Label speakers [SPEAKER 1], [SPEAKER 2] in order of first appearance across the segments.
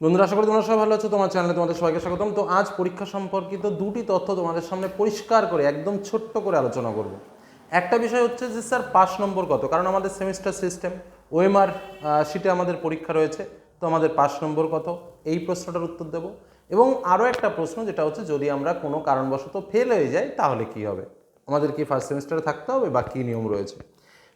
[SPEAKER 1] বন্ধুরা, আশা করি তোমরা সবাই ভালো আছো। তোমার চ্যানেলে তোমাদের সবাইকে স্বাগতম। তো আজ পরীক্ষা সম্পর্কিত দুটি তথ্য তোমাদের সামনে পরিষ্কার করে, একদম ছোট্ট করে আলোচনা করব। একটা বিষয় হচ্ছে যে, স্যার পাস নম্বর কত? কারণ আমাদের সেমিস্টার সিস্টেম ওএমআর শিটে আমাদের পরীক্ষা রয়েছে। তো আমাদের পাস নম্বর কত? এই প্রশ্নটার উত্তর দেব। এবং আরও একটা প্রশ্ন, যেটা হচ্ছে, যদি আমরা কোনো কারণবশত ফেল হয়ে যাই, তাহলে কি হবে? আমাদের কি ফার্স্ট সেমিস্টারে থাকতে হবে বা কী নিয়ম রয়েছে?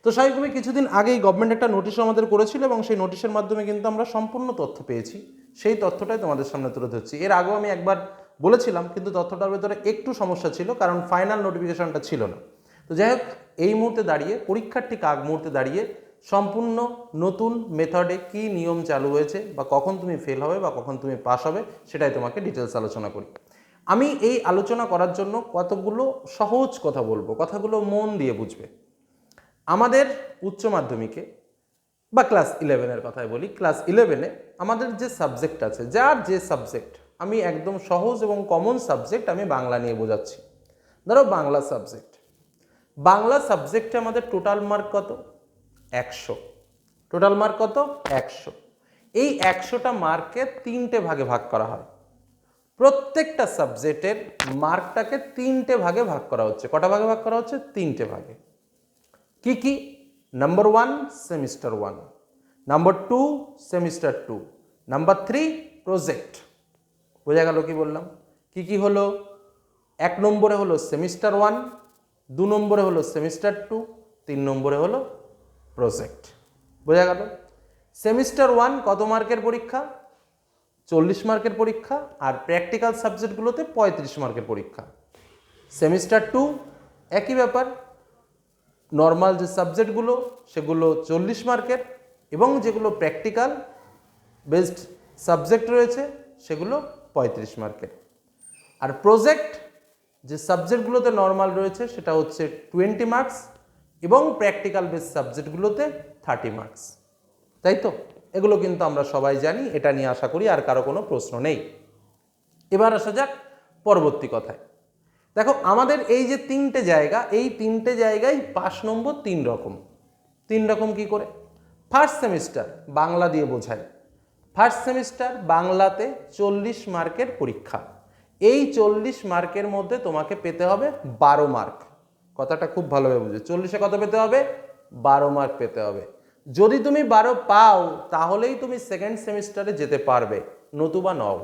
[SPEAKER 1] তো স্বাভাবিকভাবে কিছুদিন আগেই গভর্নমেন্ট একটা নোটিশ আমাদের করেছিল এবং সেই নোটিশের মাধ্যমে কিন্তু আমরা সম্পূর্ণ তথ্য পেয়েছি। সেই তথ্যটাই তোমাদের সামনে তুলে ধরছি। এর আগেও আমি একবার বলেছিলাম, কিন্তু তথ্যটার ভেতরে একটু সমস্যা ছিল, কারণ ফাইনাল নোটিফিকেশনটা ছিল না। তো যাই হোক, এই মুহূর্তে দাঁড়িয়ে, পরীক্ষার ঠিক আগ মুহূর্তে দাঁড়িয়ে সম্পূর্ণ নতুন মেথডে কি নিয়ম চালু হয়েছে বা কখন তুমি ফেল হবে বা কখন তুমি পাস হবে, সেটাই তোমাকে ডিটেলস আলোচনা করি। আমি এই আলোচনা করার জন্য কতগুলো সহজ কথা বলব, কথাগুলো মন দিয়ে বুঝবে। আমাদের উচ্চ মাধ্যমিকে বা ক্লাস ইলেভেনের কথাই বলি ক্লাস ইলেভেনে আমাদের যে সাবজেক্ট আছে, যার যে সাবজেক্ট আমি একদম সহজ এবং কমন সাবজেক্ট আমি বাংলা নিয়ে বোঝাচ্ছি। ধরো বাংলা সাবজেক্ট বাংলা সাবজেক্টে আমাদের টোটাল মার্ক কত? একশো। টোটাল মার্ক কত? একশো। এই একশোটা মার্কে তিনটে ভাগে ভাগ করা হয়। প্রত্যেকটা সাবজেক্টের মার্কটাকে তিনটে ভাগে ভাগ করা হচ্ছে। কটা ভাগে ভাগ করা হচ্ছে? তিনটে ভাগে। কি কি? Number one semester one number two semester two number three project বোঝা গেল কি বললাম? কি কি হলো? এক নম্বরে হলো সেমিস্টার ওয়ান দু নম্বরে হলো সেমিস্টার টু তিন নম্বরে হলো প্রজেক্ট বোঝা গেল? সেমিস্টার ওয়ান কত মার্কের পরীক্ষা? চল্লিশ মার্কের পরীক্ষা আর প্র্যাকটিক্যাল সাবজেক্টগুলোতে পঁয়ত্রিশ মার্কের পরীক্ষা। সেমিস্টার টু একই ব্যাপার নর্মাল যে সাবজেক্টগুলো সেগুলো চল্লিশ মার্কের এবং যেগুলো প্র্যাকটিক্যাল বেসড সাবজেক্ট রয়েছে, সেগুলো পঁয়ত্রিশ মার্কের আর প্রজেক্ট যে সাবজেক্টগুলোতে নর্মাল রয়েছে, সেটা হচ্ছে টোয়েন্টি মার্কস এবং প্র্যাকটিক্যাল বেস সাবজেক্টগুলোতে থার্টি মার্কস তাই তো? এগুলো কিন্তু আমরা সবাই জানি, এটা নিয়ে আশা করি আর কারও কোনো প্রশ্ন নেই। এবার আসা যাক পরবর্তী কথায়। দেখো, আমাদের এই যে তিনটে জায়গা, এই তিনটে জায়গায় পাস নম্বর তিন রকম। তিন রকম কি করে? ফার্স্ট সেমিস্টার বাংলা দিয়ে বোঝায় ফার্স্ট সেমিস্টার বাংলাতে চল্লিশ মার্কের পরীক্ষা। এই চল্লিশ মার্কের মধ্যে তোমাকে পেতে হবে বারো মার্ক। কথাটা খুব ভালোভাবে বুঝে। চল্লিশে কত পেতে হবে? বারো মার্ক পেতে হবে। যদি তুমি বারো পাও, তাহলেই তুমি সেকেন্ড সেমিস্টারে যেতে পারবে। নতুবা নও।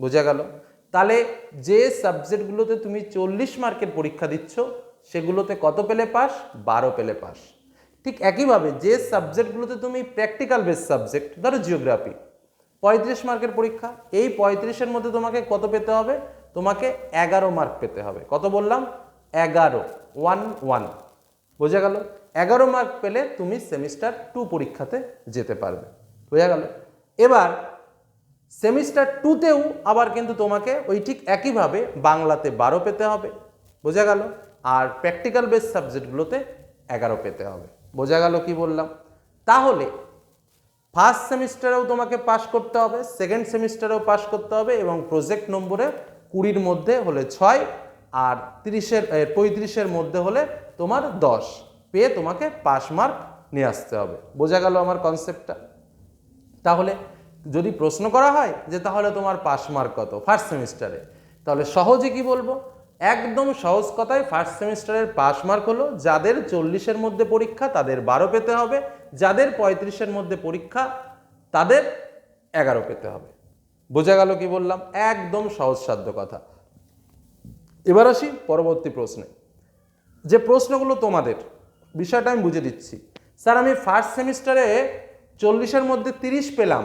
[SPEAKER 1] বোঝা গেল? তাহলে যে সাবজেক্টগুলোতে তুমি চল্লিশ মার্কের পরীক্ষা দিচ্ছ, সেগুলোতে কত পেলে পাস? বারো পেলে পাস। ঠিক একইভাবে যে সাবজেক্টগুলোতে তুমি প্র্যাকটিক্যাল বেস সাবজেক্ট, ধরো জিওগ্রাফি, পঁয়ত্রিশ মার্কের পরীক্ষা, এই পঁয়ত্রিশের মধ্যে তোমাকে কত পেতে হবে? তোমাকে এগারো মার্ক পেতে হবে। কত বললাম? এগারো। One one. বোঝা গেল? এগারো মার্ক পেলে তুমি সেমিস্টার টু পরীক্ষাতে যেতে পারবে। বোঝা গেল? এবার সেমিস্টার টুতেও আবার কিন্তু তোমাকে ওই ঠিক একইভাবে বাংলাতে বারো পেতে হবে। বোঝা গেল? আর প্র্যাকটিক্যাল বেস সাবজেক্টগুলোতে এগারো পেতে হবে। বোঝা গেল কি বললাম? তাহলে ফার্স্ট সেমিস্টারেও তোমাকে পাস করতে হবে সেকেন্ড সেমিস্টারেও পাস করতে হবে এবং প্রজেক্ট নম্বরে কুড়ির মধ্যে হলে ছয় আর তিরিশের পঁয়ত্রিশের মধ্যে হলে তোমার দশ। পেয়ে তোমাকে পাস মার্ক নিয়ে আসতে হবে। বোঝা গেল আমার কনসেপ্টটা তাহলে যদি প্রশ্ন করা হয় যে তাহলে তোমার পাস মার্ক কত ফার্স্ট সেমিস্টারে তাহলে সহজে কি বলব? একদম সহজ কথায় ফার্স্ট সেমিস্টারের পাস মার্ক হলো যাদের চল্লিশের মধ্যে পরীক্ষা তাদের বারো পেতে হবে, যাদের পঁয়ত্রিশের মধ্যে পরীক্ষা তাদের এগারো পেতে হবে। বোঝা গেল কি বললাম? একদম সহজসাধ্য কথা। এবার আসি পরবর্তী প্রশ্নে। যে প্রশ্নগুলো তোমাদের, বিষয়টা আমি বুঝে দিচ্ছি। স্যার, আমি ফার্স্ট সেমিস্টারে চল্লিশের মধ্যে তিরিশ পেলাম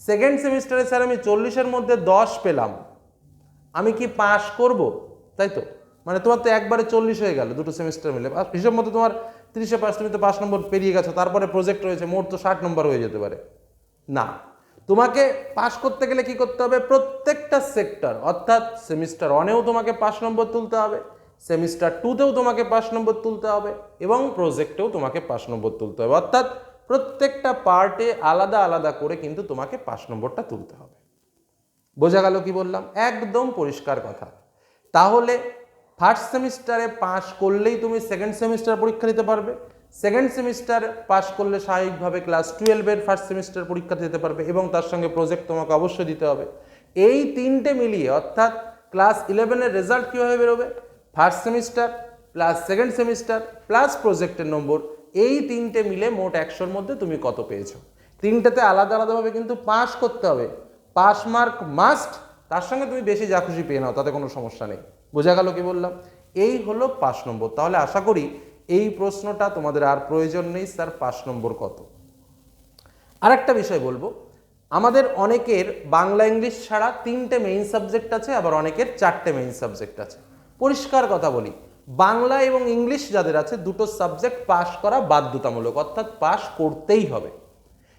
[SPEAKER 1] সেকেন্ড সেমিস্টারে স্যার আমি চল্লিশের মধ্যে দশ পেলাম। আমি কি পাস করব? তাই তো? মানে তোমার তো একবারে চল্লিশ হয়ে গেল দুটো সেমিস্টার মিলে। হিসাব মতো তোমার তিরিশে পাস তুমি তো পাঁচ নম্বর পেরিয়ে গেছো, তারপরে প্রজেক্ট রয়েছে, মোট তো ষাট নম্বর হয়ে যেতে পারে। না। তোমাকে পাস করতে গেলে কি করতে হবে? প্রত্যেকটা সেক্টর অর্থাৎ সেমিস্টার ওয়ানেও তোমাকে পাঁচ নম্বর তুলতে হবে সেমিস্টার টুতেও তোমাকে পাঁচ নম্বর তুলতে হবে এবং প্রজেক্টেও তোমাকে পাঁচ নম্বর তুলতে হবে। অর্থাৎ প্রত্যেকটা পার্টে আলাদা আলাদা করে কিন্তু তোমাকে পাঁচ নম্বরটা তুলতে হবে। বোঝা গেল কি বললাম? একদম পরিষ্কার কথা। তাহলে ফার্স্ট সেমিস্টারে পাশ করলেই তুমি সেকেন্ড সেমিস্টার পরীক্ষা দিতে পারবে। সেকেন্ড সেমিস্টার পাশ করলে স্বাভাবিকভাবে ক্লাস টুয়েলভের ফার্স্ট সেমিস্টার পরীক্ষা দিতে পারবে এবং তার সঙ্গে প্রজেক্ট তোমাকে অবশ্যই দিতে হবে। এই তিনটে মিলিয়ে অর্থাৎ ক্লাস ইলেভেনের রেজাল্ট কীভাবে বেরোবে? First semester plus second semester plus প্রজেক্টের নম্বর এই তিনটে মিলে মোট একশোর মধ্যে তুমি কত পেয়েছ? তিনটেতে আলাদা আলাদাভাবে কিন্তু পাস করতে হবে। পাস মার্ক মাস্ট, তার সঙ্গে তুমি বেশি যা খুশি পেয়ে নাও, তাতে কোনো সমস্যা নেই। বোঝা গেল কি বললাম? এই হলো পাঁচ নম্বর। তাহলে আশা করি এই প্রশ্নটা তোমাদের আর প্রয়োজন নেই, স্যার পাঁচ নম্বর কত? আরেকটা বিষয় বলব। আমাদের অনেকের বাংলা ইংলিশ ছাড়া তিনটে মেইন সাবজেক্ট আছে, আবার অনেকের চারটে মেইন সাবজেক্ট আছে। পরিষ্কার কথা বলি বাংলা এবং ইংলিশ যাদের আছে, দুটো সাবজেক্ট পাশ করা বাধ্যতামূলক, অর্থাৎ পাশ করতেই হবে।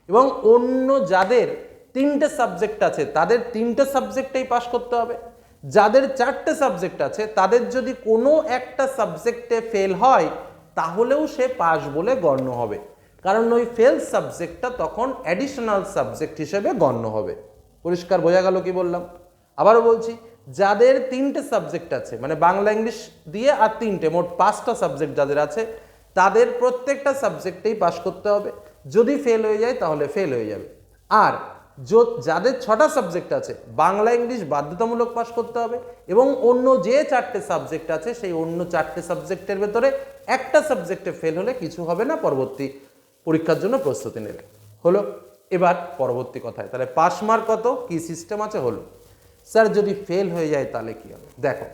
[SPEAKER 1] এবং অন্য যাদের তিনটে সাবজেক্ট আছে, তাদের তিনটে সাবজেক্টেই পাশ করতে হবে। যাদের চারটে সাবজেক্ট আছে, তাদের যদি কোনো একটা সাবজেক্টে ফেল হয়, তাহলেও সে পাস বলে গণ্য হবে। কারণ ওই ফেল সাবজেক্টটা তখন অ্যাডিশনাল সাবজেক্ট হিসেবে গণ্য হবে। পরিষ্কার বোঝা গেল কি বললাম? আবারও বলছি যাদের তিনটে সাবজেক্ট আছে মানে বাংলা, ইংলিশ দিয়ে আর তিনটে, মোট পাঁচটা সাবজেক্ট যাদের আছে, তাদের প্রত্যেকটা সাবজেক্টেই পাশ করতে হবে। যদি ফেল হয়ে যায়, তাহলে ফেল হয়ে যাবে। আর যাদের ছটা সাবজেক্ট আছে, বাংলা, ইংলিশ বাধ্যতামূলক পাশ করতে হবে এবং অন্য যে চারটে সাবজেক্ট আছে, সেই অন্য চারটে সাবজেক্টের ভেতরে একটা সাবজেক্টে ফেল হলে কিছু হবে না, পরবর্তী পরীক্ষার জন্য প্রস্তুতি নেবে। হলো, এবার পরবর্তী কথায়, তাহলে পাস মার্ক কত? কি সিস্টেম আছে? হলো। স্যার, যদি ফেল হয়ে যায় তাহলে কি হবে? দেখো,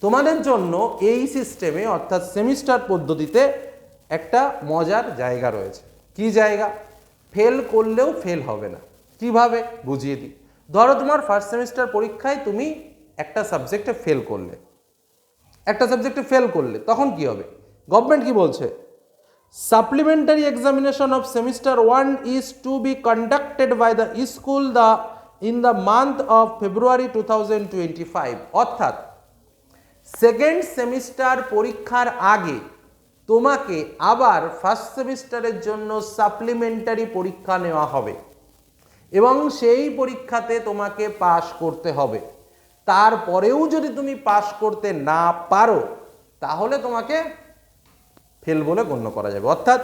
[SPEAKER 1] তোমাদের জন্য এই সিস্টেমে অর্থাৎ সেমিস্টার পদ্ধতিতে একটা মজার জায়গা রয়েছে। কি জায়গা? ফেল করলেও ফেল হবে না। কীভাবে? বুঝিয়ে দিই। ধরো, তোমার ফার্স্ট সেমিস্টার পরীক্ষায় তুমি একটা সাবজেক্টে ফেল করলে। একটা সাবজেক্টে ফেল করলে, তখন কি হবে? গভর্নমেন্ট কি বলছে? Supplementary examination of semester 1 is to be conducted by the the month of February to of february 2025 অর্থাৎ সেকেন্ড সেমিস্টার পরীক্ষার আগে তোমাকে আবার ফার্স্ট সেমিস্টারের জন্য সাপ্লিমেন্টারি পরীক্ষা নেওয়া হবে এবং সেই পরীক্ষাতে তোমাকে পাশ করতে হবে। তারপরেও যদি তুমি পাশ করতে না পারো, তাহলে তোমাকে ফেল বলে গণ্য করা যাবে। অর্থাৎ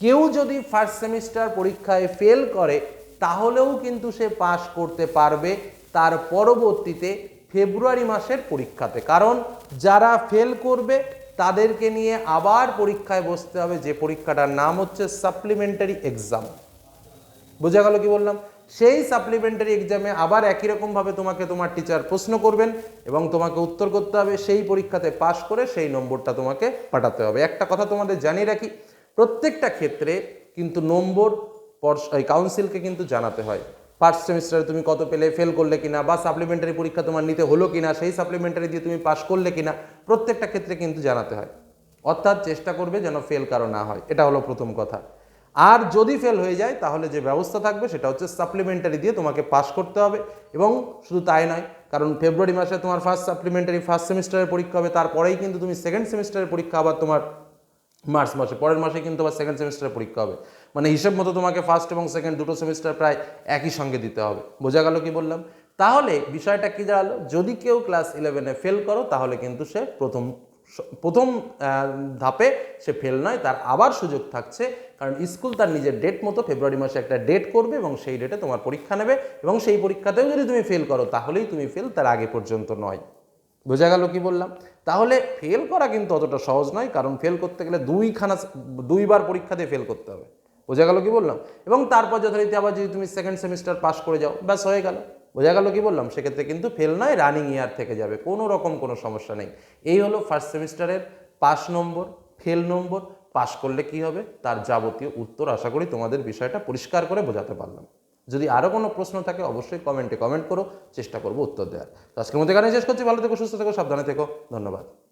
[SPEAKER 1] কেউ যদি ফার্স্ট সেমিস্টার পরীক্ষায় ফেল করে তাহলেও কিন্তু সে পাশ করতে পারবে তার পরবর্তীতে ফেব্রুয়ারি মাসের পরীক্ষাতে। কারণ যারা ফেল করবে, তাদেরকে নিয়ে আবার পরীক্ষায় বসতে হবে। যে পরীক্ষাটার নাম হচ্ছে সাপ্লিমেন্টারি এক্সাম বোঝা গেল কি বললাম? সেই সাপ্লিমেন্টারি এক্সামে আবার একই রকমভাবে তোমাকে তোমার টিচার প্রশ্ন করবেন এবং তোমাকে উত্তর করতে হবে। সেই পরীক্ষাতে পাশ করে সেই নম্বরটা তোমাকে পাঠাতে হবে। একটা কথা তোমাদের জানিয়ে রাখি, প্রত্যেকটা ক্ষেত্রে কিন্তু নম্বর কাউন্সিলকে কিন্তু জানাতে হয়। ফার্স্ট সেমিস্টারে তুমি কত পেলে ফেল করলে কিনা, বা সাপ্লিমেন্টারি পরীক্ষা তোমার নিতে হলো কিনা, সেই সাপ্লিমেন্টারি দিয়ে তুমি পাশ করলে কিনা, প্রত্যেকটা ক্ষেত্রে কিন্তু জানাতে হয়। অর্থাৎ চেষ্টা করবে যেন ফেল কারও না হয়, এটা হলো প্রথম কথা। আর যদি ফেল হয়ে যায়, তাহলে যে ব্যবস্থা থাকবে, সেটা হচ্ছে সাপ্লিমেন্টারি দিয়ে তোমাকে পাশ করতে হবে, এবং শুধু তাই নয়, কারণ ফেব্রুয়ারি মাসে তোমার ফার্স্ট সাপ্লিমেন্টারি ফার্স্ট সেমিস্টারের পরীক্ষা হবে, তারপরেই কিন্তু তুমি সেকেন্ড সেমিস্টারের পরীক্ষা আবার তোমার মার্চ মাসে, পরের মাসে কিন্তু আবার সেকেন্ড সেমিস্টারের পরীক্ষা হবে। মানে হিসেব মতো তোমাকে ফার্স্ট এবং সেকেন্ড দুটো সেমিস্টার প্রায় একই সঙ্গে দিতে হবে। বোঝা গেল কি বললাম? তাহলে বিষয়টা কি দাঁড়াল? যদি কেউ ক্লাস ইলেভেনে ফেল করো, তাহলে কিন্তু সে প্রথম প্রথম ধাপে সে ফেল নয়, তার আবার সুযোগ থাকছে। কারণ স্কুল তার নিজের ডেট মতো ফেব্রুয়ারি মাসে একটা ডেট করবে এবং সেই ডেটে তোমার পরীক্ষা নেবে এবং সেই পরীক্ষাতেও যদি তুমি ফেল করো, তাহলেই তুমি ফেল তার আগে পর্যন্ত নয়। বোঝা গেল কি বললাম? তাহলে ফেল করা কিন্তু অতটা সহজ নয়, কারণ ফেল করতে গেলে দুইখানা, দুইবার পরীক্ষা দিয়ে ফেল করতে হবে। বোঝা গেল কি বললাম? এবং তারপর যথারীতি আবার যদি তুমি সেকেন্ড সেমিস্টার পাস করে যাও, ব্যাস হয়ে গেল। বোঝা গেল কি বললাম? সেক্ষেত্রে কিন্তু ফেল নয় রানিং ইয়ার থেকে যাবে। কোনো রকম কোনো সমস্যা নেই। এই হলো ফার্স্ট সেমিস্টারের pass number fail number pass করলে কি হবে? তার যাবতীয় উত্তর আশা করি তোমাদের বিষয়টা পরিষ্কার করে বোঝাতে পারলাম। যদি আরও কোনো প্রশ্ন থাকে, অবশ্যই কমেন্টে কমেন্ট করো, চেষ্টা করব উত্তর দেওয়ার। তো আজকের মধ্যে এখানে শেষ করছি। ভালো থেকো, সুস্থ থেকো, সাবধানে থেকো। ধন্যবাদ।